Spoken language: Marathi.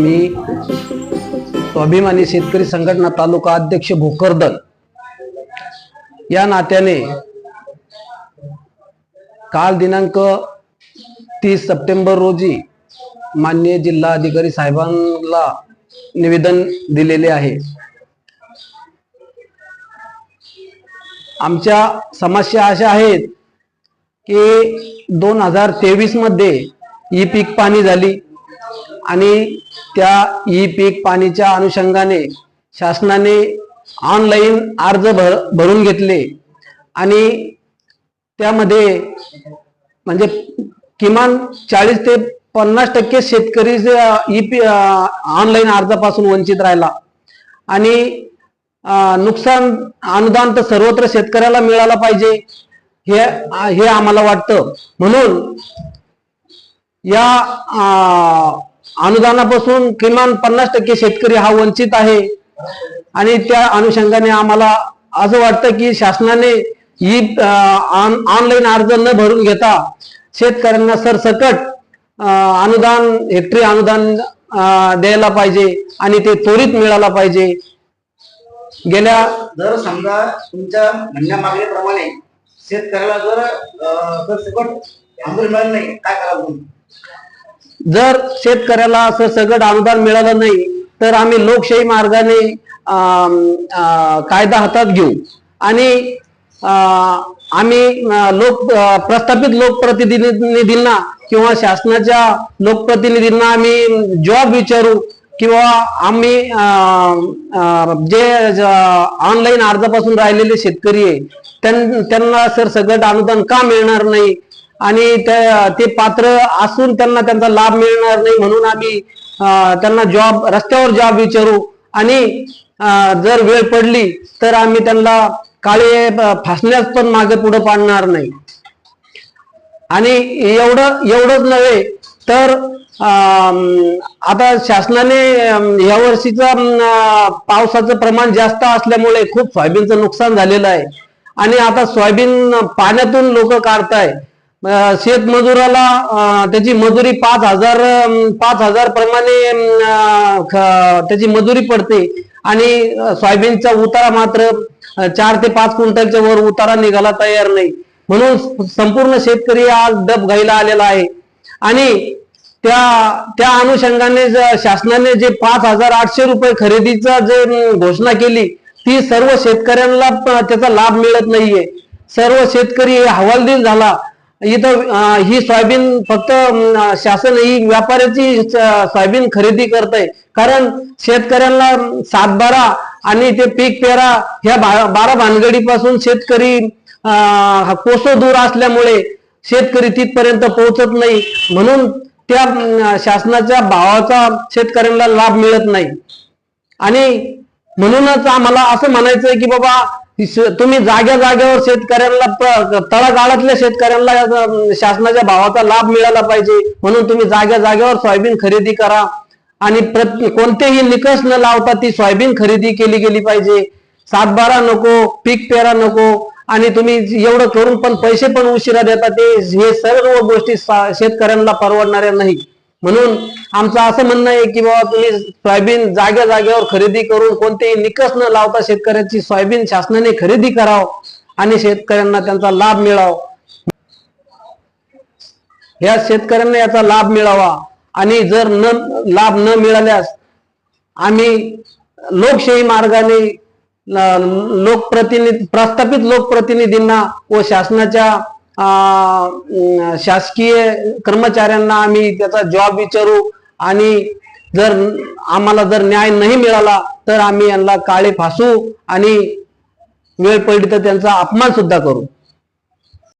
मी स्वाभिमानी शेतकरी संघटना तालुका अध्यक्ष भोकरदन या नात्याने काल दिनांक तीस सप्टेंबर रोजी माननीय जिल्हा अधिकारी साहेबांना निवेदन दिलेले आहे. आमच्या समस्या अशा आहेत की दोन हजार तेवीसमध्ये ई पीक पाणी झाली. आणि त्या ई पीक पाणीच्या अनुषंगाने शासनाने ऑनलाईन अर्ज भर भरून घेतले. आणि त्यामध्ये म्हणजे किमान चाळीस ते पन्नास टक्के शेतकरी ई पी ऑनलाईन अर्जापासून वंचित राहिला. आणि नुकसान अनुदान तर सर्वत्र शेतकऱ्याला मिळाला पाहिजे. हे हे आम्हाला वाटतं. म्हणून या अनुदानापासून किमान पन्नास टक्के शेतकरी हा वंचित आहे. आणि त्या अनुषंगाने आम्हाला असं वाटतं की शासनाने ही ऑनलाईन अर्ज न भरून घेता शेतकऱ्यांना सरसकट अनुदान हेक्टरी अनुदान द्यायला पाहिजे आणि ते त्वरित मिळायला पाहिजे. गेल्या जर समजा तुमच्या म्हणण्या मागणीप्रमाणे शेतकऱ्याला जर सकट आंदोलन मिळालं नाही. काय करावं जर शेतकऱ्याला असं सगळं अनुदान मिळालं नाही तर आम्ही लोकशाही मार्गाने अं, कायदा हातात घेऊ. आणि आम्ही लोक प्रस्थापित लोकप्रतिनिधींना किंवा शासनाच्या लोकप्रतिनिधींना आम्ही जॉब विचारू किंवा आम्ही जे ऑनलाईन अर्जापासून राहिलेले शेतकरी आहे त्यांना सर सगळं अनुदान का मिळणार नाही? आणि ते पात्र असून त्यांना त्यांचा लाभ मिळणार नाही म्हणून आम्ही त्यांना जॉब रस्त्यावर जॉब विचारू. आणि जर वेळ पडली तर आम्ही त्यांना काळे फासण्यास पण मागे पुढे पाडणार नाही. आणि एवढं एवढंच नव्हे तर आता शासनाने या वर्षीचं पावसाचं प्रमाण जास्त असल्यामुळे खूप सोयाबीनचं नुकसान झालेलं आहे. आणि आता सोयाबीन पाण्यातून लोक काढताय. शेतमजुराला त्याची मजुरी पाच हजार पाच हजार प्रमाणे त्याची मजुरी पडते. आणि सोयाबीनचा उतारा मात्र चार ते पाच क्विंटलच्या वर उतारा निघाला तयार नाही. म्हणून संपूर्ण शेतकरी आज डब घायला आलेला आहे. आणि त्या त्या अनुषंगाने शासनाने जे पाच हजार आठशे रुपये खरेदीचा जे घोषणा केली ती सर्व शेतकऱ्यांना त्याचा लाभ मिळत नाहीये. सर्व शेतकरी हवालदिल झाला. इथं ही सोयाबीन फक्त शासन ही व्यापाऱ्याची सोयाबीन खरेदी करत आहे कारण शेतकऱ्यांना सातबारा आणि ते पीक पेरा ह्या बारा भानगडीपासून शेतकरी अं, कोसो दूर असल्यामुळे शेतकरी तिथपर्यंत पोहोचत नाही. म्हणून त्या शासनाच्या भावाचा शेतकऱ्यांना लाभ मिळत नाही. आणि म्हणूनच आम्हाला असं म्हणायचंय की बाबा तुम्ही जाग्या जाग्यावर शेतकऱ्यांना तळागाळातल्या शेतकऱ्यांना शासनाच्या भावाचा लाभ मिळाला पाहिजे. म्हणून तुम्ही जाग्या जाग्यावर सोयाबीन खरेदी करा. आणि कोणतेही निकष न लावता ती सोयाबीन खरेदी केली गेली पाहिजे. सातबारा नको पीक पेरा नको आणि तुम्ही एवढं करून पण पैसे पण उशिरा देता ते हे सर्व गोष्टी सा- शेतकऱ्यांना परवडणाऱ्या नाही. म्हणून आमचं असं म्हणणं आहे की बाबा तुम्ही सोयाबीन जाग्या जागेवर खरेदी करून कोणतेही निकष न लावता शेतकऱ्याची सोयाबीन शासनाने खरेदी करावं आणि शेतकऱ्यांना त्यांचा लाभ मिळावा. या शेतकऱ्यांना याचा लाभ मिळावा. आणि जर न लाभ न मिळाल्यास आम्ही लोकशाही मार्गाने लोकप्रतिनिधी प्रस्थापित लोकप्रतिनिधींना व शासनाच्या अं, शासकीय कर्मचाऱ्यांना आम्ही त्याचा जॉब विचारू आणि जर आम्हाला जर न्याय नाही मिळाला तर आम्ही यांना काळे फासू आणि वेळ पडली तर त्यांचा अपमान सुद्धा करू.